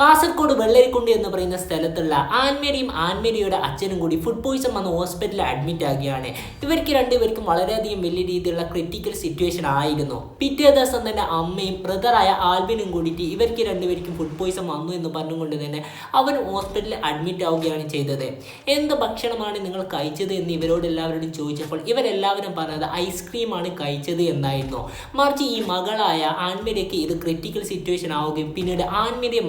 കാസർഗോഡ് വെള്ളരിക്കുണ്ട് എന്ന് പറയുന്ന സ്ഥലത്തുള്ള ആൻമേരിയും ആൻമേരിയുടെ അച്ഛനും കൂടി ഫുഡ് പോയിസൺ വന്ന് ഹോസ്പിറ്റലിൽ അഡ്മിറ്റ് ആകുകയാണ്. ഇവർക്ക് രണ്ടുപേർക്കും വളരെയധികം വലിയ രീതിയിലുള്ള ക്രിട്ടിക്കൽ സിറ്റുവേഷൻ ആയിരുന്നു. പിറ്റേ ദിവസം തന്നെ അമ്മയും ബ്രദറായ ആൽബിനും കൂടിയിട്ട് ഇവർക്ക് രണ്ടുപേർക്കും ഫുഡ് പോയിസൺ വന്നു എന്ന് പറഞ്ഞുകൊണ്ട് തന്നെ അവൻ ഹോസ്പിറ്റലിൽ അഡ്മിറ്റ് ആവുകയാണ് ചെയ്തത്. എന്ത് ഭക്ഷണമാണ് നിങ്ങൾ കഴിച്ചത് എന്ന് ഇവരോട് എല്ലാവരോടും ചോദിച്ചപ്പോൾ ഇവരെല്ലാവരും പറഞ്ഞത് ഐസ്ക്രീമാണ് കഴിച്ചത് എന്നായിരുന്നു. മറിച്ച് ഈ മകളായ ആൻമേരിയൊക്കെ ഇത് ക്രിട്ടിക്കൽ സിറ്റുവേഷൻ ആവുകയും പിന്നീട് ആൻമേരിയ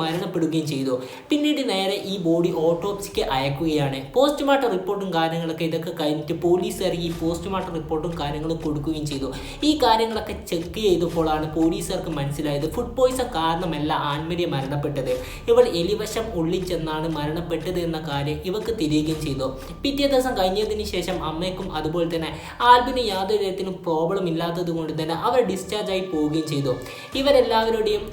മരണപ്പെടുകയും ചെയ്തു. പിന്നീട് നേരെ ഈ ബോഡി ഓട്ടോപ്സിക്ക് അയക്കുകയാണ്. പോസ്റ്റ്മോർട്ടം റിപ്പോർട്ടും കാര്യങ്ങളൊക്കെ ഇതൊക്കെ കഴിഞ്ഞിട്ട് പോലീസ് ഇറങ്ങി പോസ്റ്റ്മോർട്ടം റിപ്പോർട്ടും കാര്യങ്ങളും കൊടുക്കുകയും ചെയ്തു. ഈ കാര്യങ്ങളൊക്കെ ചെക്ക് ചെയ്തപ്പോഴാണ് പോലീസുകാർക്ക് മനസ്സിലായത് ഫുഡ് പോയിസൺ കാരണമല്ല ആൻമരിയ മരണപ്പെട്ടത്. ഇവൾ എലിവശം ഉള്ളിച്ചെന്നാണ് മരണപ്പെട്ടത് എന്ന കാര്യം ഇവക്ക് തിരിയുകയും ചെയ്തു. പിറ്റേ ദിവസം കഴിഞ്ഞതിന് ശേഷം അമ്മയ്ക്കും അതുപോലെ തന്നെ ആൽബിന് യാതൊരു തരത്തിലും പ്രോബ്ലം ഇല്ലാത്തത് കൊണ്ട് തന്നെ അവർ ഡിസ്ചാർജ് ആയി പോവുകയും ചെയ്തു. ഇവരെല്ലാവരുടെയും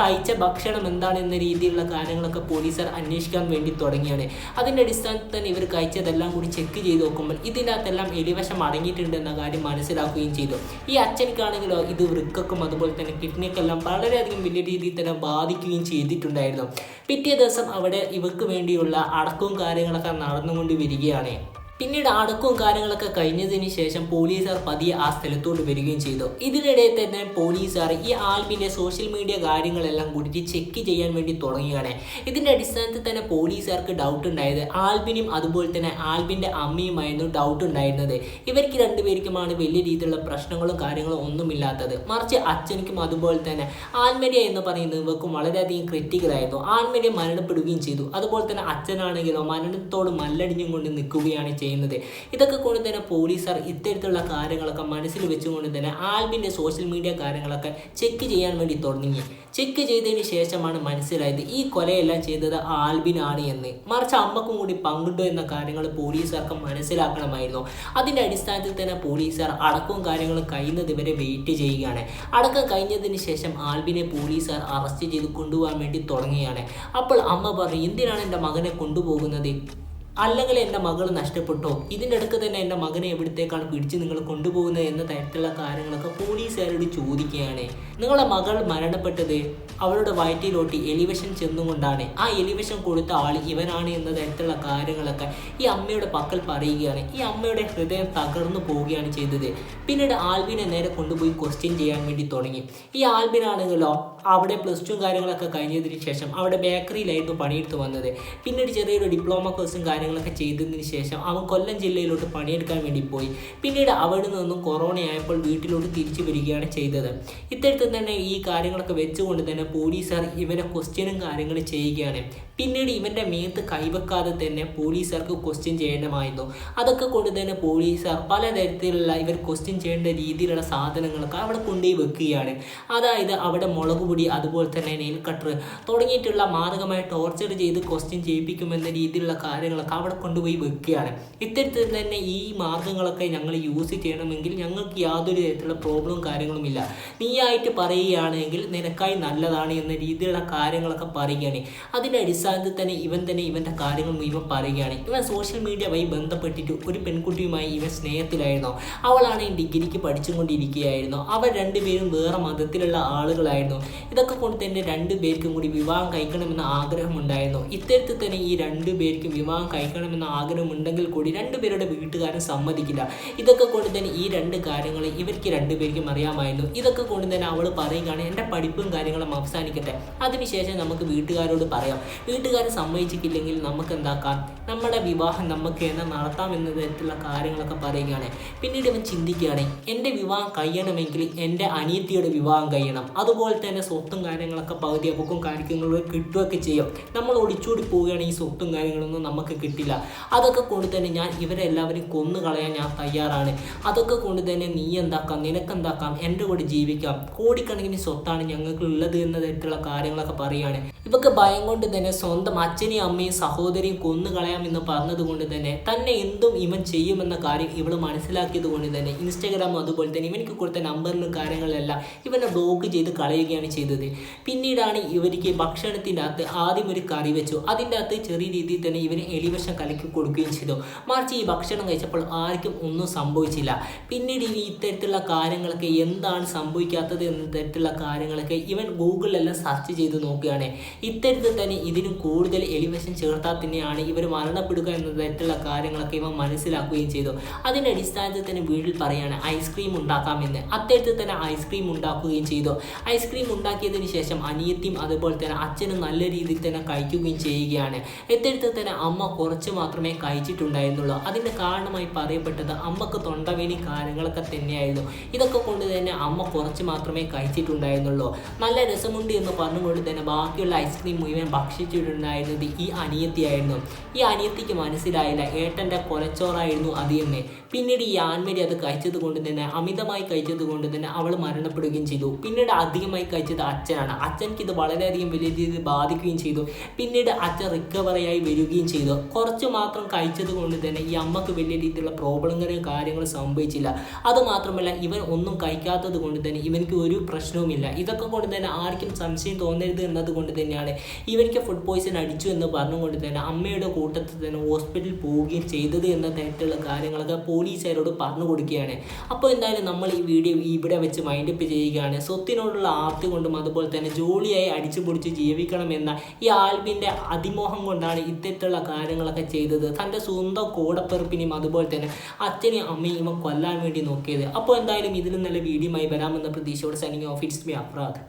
കഴിച്ച ഭക്ഷണം എന്താണ് എന്ന രീതിയിലുള്ള കാര്യങ്ങളൊക്കെ പോലീസുകാർ അന്വേഷിക്കാൻ വേണ്ടി തുടങ്ങിയാണ്. അതിന്റെ അടിസ്ഥാനത്തിൽ തന്നെ ഇവർ കഴിച്ചതെല്ലാം കൂടി ചെക്ക് ചെയ്ത് നോക്കുമ്പോൾ ഇതിനകത്തെല്ലാം എലിവശം അടങ്ങിയിട്ടുണ്ട് എന്ന കാര്യം മനസ്സിലാക്കുകയും ചെയ്തു. ഈ അച്ഛനിക്കാണെങ്കിലോ ഇത് വൃക്കക്കും അതുപോലെ തന്നെ കിഡ്നിക്കെല്ലാം വളരെയധികം വലിയ രീതിയിൽ തന്നെ ബാധിക്കുകയും ചെയ്തിട്ടുണ്ടായിരുന്നു. പിറ്റേ ദിവസം അവിടെ ഇവർക്ക് വേണ്ടിയുള്ള അടക്കവും കാര്യങ്ങളൊക്കെ നടന്നുകൊണ്ട് വരികയാണ്. പിന്നീട് അടക്കവും കാര്യങ്ങളൊക്കെ കഴിഞ്ഞതിന് ശേഷം പോലീസുകാർ പതിയെ ആ സ്ഥലത്തോട്ട് വരികയും ചെയ്തു. ഇതിനിടെ തന്നെ പോലീസുകാർ ഈ ആൽബിന്റെ സോഷ്യൽ മീഡിയ കാര്യങ്ങളെല്ലാം കൂടിയിട്ട് ചെക്ക് ചെയ്യാൻ വേണ്ടി തുടങ്ങുകയാണ്. ഇതിന്റെ അടിസ്ഥാനത്തിൽ തന്നെ പോലീസുകാർക്ക് ഡൗട്ട് ഉണ്ടായത് ആൽബിനും അതുപോലെ തന്നെ ആൽബിന്റെ അമ്മയുമായിരുന്നു ഡൗട്ട് ഉണ്ടായിരുന്നത്. ഇവർക്ക് രണ്ടുപേർക്കുമാണ് വലിയ രീതിയിലുള്ള പ്രശ്നങ്ങളും കാര്യങ്ങളും ഒന്നുമില്ലാത്തത്. മറിച്ച് അച്ഛനിക്കും അതുപോലെ തന്നെ ആൽമരിയ എന്ന് പറയുന്നത് ഇവർക്കും വളരെയധികം ക്രിറ്റിക്കലായിരുന്നു ആൽമരിയ മരണപ്പെടുകയും ചെയ്തു. അതുപോലെ തന്നെ അച്ഛനാണെങ്കിലോ മരണത്തോട് മല്ലടിഞ്ഞും കൊണ്ട് നിൽക്കുകയാണ് ചെയ്യുന്നത്. ഇതൊക്കെ കൊണ്ട് തന്നെ പോലീസുകാർ ഇത്തരത്തിലുള്ള കാര്യങ്ങളൊക്കെ മനസ്സിൽ വെച്ചുകൊണ്ട് തന്നെ ആൽബിന്റെ സോഷ്യൽ മീഡിയ കാര്യങ്ങളൊക്കെ ചെക്ക് ചെയ്യാൻ വേണ്ടി തുടങ്ങി. ചെക്ക് ചെയ്തതിന് ശേഷമാണ് മനസ്സിലായത് ഈ കൊലയെല്ലാം ചെയ്തത് ആൽബിനാണ് എന്ന്. മറിച്ച് അമ്മക്കും കൂടി പങ്കിട്ടു എന്ന കാര്യങ്ങൾ പോലീസുകാർക്ക് മനസ്സിലാക്കണമായിരുന്നു. അതിന്റെ അടിസ്ഥാനത്തിൽ തന്നെ പോലീസുകാർ അടക്കവും കാര്യങ്ങളും കഴിയുന്നത് വരെ വെയിറ്റ് ചെയ്യുകയാണ്. അടക്കം കഴിഞ്ഞതിന് ശേഷം ആൽബിനെ പോലീസുകാർ അറസ്റ്റ് ചെയ്ത് കൊണ്ടുപോകാൻ വേണ്ടി തുടങ്ങുകയാണ്. അപ്പോൾ അമ്മ പറഞ്ഞു എന്തിനാണ് എന്റെ മകനെ കൊണ്ടുപോകുന്നത്? അല്ലെങ്കിൽ എന്റെ മകൾ നഷ്ടപ്പെട്ടോ? ഇതിന്റെ അടുക്ക് തന്നെ എന്റെ മകനെ എവിടത്തേക്കാണ് പിടിച്ച് നിങ്ങൾ കൊണ്ടുപോകുന്നത് എന്ന തരത്തിലുള്ള കാര്യങ്ങളൊക്കെ പോലീസുകാരോട് ചോദിക്കുകയാണ്. നിങ്ങളുടെ മകൾ മരണപ്പെട്ടത് അവളുടെ വയറ്റിലോട്ട് എലിവേഷൻ ചെന്നുകൊണ്ടാണ്. ആ എലിവേഷൻ കൊടുത്ത ആൾ ഇവനാണ് എന്ന തരത്തിലുള്ള കാര്യങ്ങളൊക്കെ ഈ അമ്മയുടെ പക്കൽ പറയുകയാണ്. ഈ അമ്മയുടെ ഹൃദയം തകർന്നു പോവുകയാണ് ചെയ്തത്. പിന്നീട് ആൽബിനെ നേരെ കൊണ്ടുപോയി ക്വസ്റ്റ്യൻ ചെയ്യാൻ വേണ്ടി തുടങ്ങി. ഈ ആൽബിനാണെങ്കിലോ അവിടെ പ്ലസ് ടു കാര്യങ്ങളൊക്കെ കഴിഞ്ഞതിന് ശേഷം അവിടെ ബേക്കറിയിലായിരുന്നു പണിയെടുത്ത് വന്നത്. പിന്നീട് ചെറിയൊരു ഡിപ്ലോമ കോഴ്സും കാര്യങ്ങളൊക്കെ ചെയ്തതിന് ശേഷം അവൻ കൊല്ലം ജില്ലയിലോട്ട് പണിയെടുക്കാൻ വേണ്ടി പോയി. പിന്നീട് അവിടെ നിന്നും കൊറോണ ആയപ്പോൾ വീട്ടിലോട്ട് തിരിച്ചു വരികയാണ് ചെയ്തത്. ഇത്തരത്തിൽ തന്നെ ഈ കാര്യങ്ങളൊക്കെ വെച്ചുകൊണ്ട് തന്നെ പോലീസുകാർ ഇവരെ ക്വസ്റ്റ്യനും കാര്യങ്ങളും ചെയ്യുകയാണ്. പിന്നീട് ഇവന്റെ മേത്ത് കൈവെക്കാതെ തന്നെ പോലീസുകാർക്ക് ക്വസ്റ്റ്യൻ ചെയ്യേണ്ടമായിരുന്നു അതൊക്കെ കൊണ്ട് തന്നെ പോലീസുകാർ പലതരത്തിലുള്ള ഇവർ ക്വസ്റ്റ്യൻ ചെയ്യേണ്ട രീതിയിലുള്ള സാധനങ്ങളൊക്കെ അവിടെ കൊണ്ടുപോയി വെക്കുകയാണ്. അതായത് അവിടെ മുളക് പൊടി അതുപോലെ തന്നെ നെയിൽ കട്ടർ തുടങ്ങിയിട്ടുള്ള മാർഗമായി ടോർച്ചർ ചെയ്ത് ക്വസ്റ്റ്യൻ ചെയ്യിപ്പിക്കുമെന്ന രീതിയിലുള്ള കാര്യങ്ങളൊക്കെ അവിടെ കൊണ്ടുപോയി വെക്കുകയാണ്. ഇത്തരത്തിൽ തന്നെ ഈ മാർഗങ്ങളൊക്കെ ഞങ്ങൾ യൂസ് ചെയ്യണമെങ്കിൽ ഞങ്ങൾക്ക് യാതൊരു തരത്തിലുള്ള പ്രോബ്ലവും കാര്യങ്ങളും ഇല്ല. നീയായിട്ട് പറയുകയാണെങ്കിൽ നിനക്കായി നല്ലതാണ് എന്ന രീതിയിലുള്ള കാര്യങ്ങളൊക്കെ പറയുകയാണ്. അതിന്റെ അടിസ്ഥാനത്തിൽ തന്നെ ഇവൻ തന്നെ ഇവന്റെ കാര്യങ്ങൾ ഇവൻ പറയുകയാണ്. ഇവൻ സോഷ്യൽ മീഡിയ വഴി ബന്ധപ്പെട്ടിട്ട് ഒരു പെൺകുട്ടിയുമായി ഇവൻ സ്നേഹത്തിലായിരുന്നു. അവളാണ് ഈ ഡിഗ്രിക്ക് പഠിച്ചുകൊണ്ടിരിക്കുകയായിരുന്നു. അവർ രണ്ടുപേരും വേറെ മതത്തിലുള്ള ആളുകളായിരുന്നു. ഇതൊക്കെ കൊണ്ട് തന്നെ രണ്ടു പേർക്കും കൂടി വിവാഹം കഴിക്കണമെന്ന ആഗ്രഹമുണ്ടായിരുന്നു. ഇത്തരത്തിൽ തന്നെ ഈ രണ്ടു പേർക്കും വിവാഹം കഴിക്കണമെന്ന ആഗ്രഹമുണ്ടെങ്കിൽ കൂടി രണ്ടുപേരുടെ വീട്ടുകാരും സമ്മതിക്കില്ല. ഇതൊക്കെ കൊണ്ട് തന്നെ ഈ രണ്ട് കാര്യങ്ങൾ ഇവർക്ക് രണ്ടുപേർക്കും അറിയാമായിരുന്നു. ഇതൊക്കെ കൊണ്ട് തന്നെ അവൾ പറയുകയാണ് എന്റെ പഠിപ്പും കാര്യങ്ങളും അവസാനിക്കട്ടെ. അതിനുശേഷം നമുക്ക് വീട്ടുകാരോട് പറയാം. വീട്ടുകാർ സമ്മതിച്ചിട്ടില്ലെങ്കിൽ നമുക്ക് എന്താക്കാം നമ്മുടെ വിവാഹം നമുക്ക് എന്നെ നടത്താം എന്ന തരത്തിലുള്ള കാര്യങ്ങളൊക്കെ പറയുകയാണ്. പിന്നീട് ഇവൻ ചിന്തിക്കുകയാണ് എന്റെ വിവാഹം കഴിയണമെങ്കിൽ എന്റെ അനിയത്തിയുടെ വിവാഹം കഴിയണം. അതുപോലെ തന്നെ സ്വത്തും കാര്യങ്ങളൊക്കെ പകുതി അപ്പൊക്കും കാര്യങ്ങളും കിട്ടുകയൊക്കെ ചെയ്യും. നമ്മൾ ഒളിച്ചോടി പോവുകയാണെങ്കിൽ സ്വത്തും കാര്യങ്ങളൊന്നും നമുക്ക് കിട്ടില്ല. അതൊക്കെ കൊണ്ട് തന്നെ ഞാൻ ഇവരെല്ലാവരും കൊന്നു കളയാൻ ഞാൻ തയ്യാറാണ്. അതൊക്കെ കൊണ്ട് തന്നെ നീ എന്താക്കാം? നിനക്കെന്താക്കാം? എന്റെ കൂടെ ജീവിക്കാം. കോടിക്കണക്കിന് സ്വത്താണ് ഞങ്ങൾക്ക് ഉള്ളത് എന്ന തരത്തിലുള്ള കാര്യങ്ങളൊക്കെ പറയുകയാണ്. ഇവക്ക് ഭയം കൊണ്ട് തന്നെ സ്വന്തം അച്ഛനെയും അമ്മയും സഹോദരിയും കൊന്നു കളയാം എന്ന് പറഞ്ഞത് കൊണ്ട് തന്നെ തന്നെ എന്തും ഇവൻ ചെയ്യുമെന്ന കാര്യം ഇവൾ മനസ്സിലാക്കിയത് കൊണ്ട് തന്നെ ഇൻസ്റ്റാഗ്രാം അതുപോലെ തന്നെ ഇവനിക്ക് കൊടുത്ത നമ്പറിലും കാര്യങ്ങളെല്ലാം ഇവനെ ബ്ലോക്ക് ചെയ്ത് കളയുകയാണ് ചെയ്തത്. പിന്നീടാണ് ഇവർക്ക് ഭക്ഷണത്തിന്റെ അകത്ത് ആദ്യം ഒരു കറി വെച്ചു. അതിന്റെ അകത്ത് ചെറിയ രീതിയിൽ തന്നെ ഇവന് എലിവശം കലക്കി കൊടുക്കുകയും ചെയ്തു. മറിച്ച് ഈ ഭക്ഷണം കഴിച്ചപ്പോൾ ആർക്കും ഒന്നും സംഭവിച്ചില്ല. പിന്നീട് ഈ ഇത്തരത്തിലുള്ള കാര്യങ്ങളൊക്കെ എന്താണ് സംഭവിക്കാത്തത് എന്ന തരത്തിലുള്ള കാര്യങ്ങളൊക്കെ ഇവൻ ഗൂഗിളിലെല്ലാം സെർച്ച് ചെയ്ത് നോക്കുകയാണ്. ഇത്തരത്തിൽ തന്നെ ഇതിനും കൂടുതൽ എലിവേഷൻ ചേർത്താൽ തന്നെയാണ് ഇവർ മരണപ്പെടുക എന്ന തരത്തിലുള്ള കാര്യങ്ങളൊക്കെ ഇവ മനസ്സിലാക്കുകയും ചെയ്തു. അതിന്റെ അടിസ്ഥാനത്തിൽ തന്നെ വീട്ടിൽ പറയാണ് ഐസ്ക്രീം ഉണ്ടാക്കാമെന്ന്. അത്തരത്തിൽ തന്നെ ഐസ്ക്രീം ഉണ്ടാക്കുകയും ചെയ്തു. ഐസ്ക്രീം ഉണ്ടാക്കിയതിന് ശേഷം അനിയത്തിയും അതുപോലെ തന്നെ അച്ഛനും നല്ല രീതിയിൽ തന്നെ കഴിക്കുകയും ചെയ്യുകയാണ്. ഇത്തരത്തിൽ തന്നെ അമ്മ കുറച്ച് മാത്രമേ കഴിച്ചിട്ടുണ്ടായിരുന്നുള്ളൂ. അതിന്റെ കാരണമായി പറയപ്പെട്ടത് അമ്മയ്ക്ക് തൊണ്ടവേലി കാര്യങ്ങളൊക്കെ തന്നെയായിരുന്നു. ഇതൊക്കെ കൊണ്ട് തന്നെ അമ്മ കുറച്ച് മാത്രമേ കഴിച്ചിട്ടുണ്ടായിരുന്നുള്ളൂ. നല്ല രസമുണ്ട് എന്ന് പറഞ്ഞുകൊണ്ട് തന്നെ ബാക്കിയുള്ള ഐസ്ക്രീം മുഴുവൻ ഭക്ഷിച്ചിട്ടുണ്ടായിരുന്നത് ഈ അനിയത്തിയായിരുന്നു. ഈ അനിയത്തിക്ക് മനസ്സിലായില്ല ഏട്ടന്റെ കൊലച്ചോറായിരുന്നു അത് പിന്നീട് ഈ ആൺമരി അത് കഴിച്ചത് കൊണ്ട് തന്നെ അമിതമായി കഴിച്ചത് കൊണ്ട് തന്നെ അവൾ മരണപ്പെടുകയും ചെയ്തു. പിന്നീട് അധികമായി കഴിച്ചത് അച്ഛനാണ്. അച്ഛൻക്ക് ഇത് വളരെയധികം വലിയ രീതിയിൽ ബാധിക്കുകയും ചെയ്തു. പിന്നീട് അച്ഛൻ റിക്കവറിയായി വരികയും ചെയ്തു. കുറച്ച് മാത്രം കഴിച്ചത് കൊണ്ട് തന്നെ ഈ അമ്മയ്ക്ക് വലിയ രീതിയിലുള്ള പ്രോബ്ലങ്ങളും കാര്യങ്ങളും സംഭവിച്ചില്ല. അതുമാത്രമല്ല ഇവൻ ഒന്നും കഴിക്കാത്തത് കൊണ്ട് തന്നെ ഇവനിക്ക് ഒരു പ്രശ്നവുമില്ല. ഇതൊക്കെ കൊണ്ട് തന്നെ ആർക്കും സംശയം തോന്നരുത് എന്നത് കൊണ്ട് തന്നെയാണ്. ഇവനിക്ക് ഫുഡ് പോയിസൺ അടിച്ചു എന്ന് പറഞ്ഞുകൊണ്ട് തന്നെ അമ്മയുടെ കൂട്ടത്തിൽ തന്നെ ഹോസ്പിറ്റലിൽ പോവുകയും ചെയ്തത് എന്ന തരത്തിലുള്ള കാര്യങ്ങളൊക്കെ പോലീസുകാരോട് പറഞ്ഞു കൊടുക്കുകയാണ്. അപ്പോൾ എന്തായാലും നമ്മൾ ഈ വീഡിയോ ഇവിടെ വെച്ച് മൈൻഡപ്പ് ചെയ്യുകയാണ്. സ്വത്തിനോടുള്ള ആർത്തി കൊണ്ടും അതുപോലെ തന്നെ ജോലിയായി അടിച്ചു പൊടിച്ച് ജീവിക്കണമെന്ന ഈ ആൽബിന്റെ അതിമോഹം കൊണ്ടാണ് ഇത്തരത്തിലുള്ള കാര്യങ്ങളൊക്കെ ചെയ്തത്. തന്റെ സ്വന്തം കൂടപ്പിറപ്പിനെയും അതുപോലെ തന്നെ അച്ഛനെയും അമ്മയും ഇവ കൊല്ലാൻ വേണ്ടി നോക്കിയത്. അപ്പോൾ എന്തായാലും ഇതിലും നല്ല ആയി വരാമെന്ന പ്രതീക്ഷയോടെ signing off it's me Afrad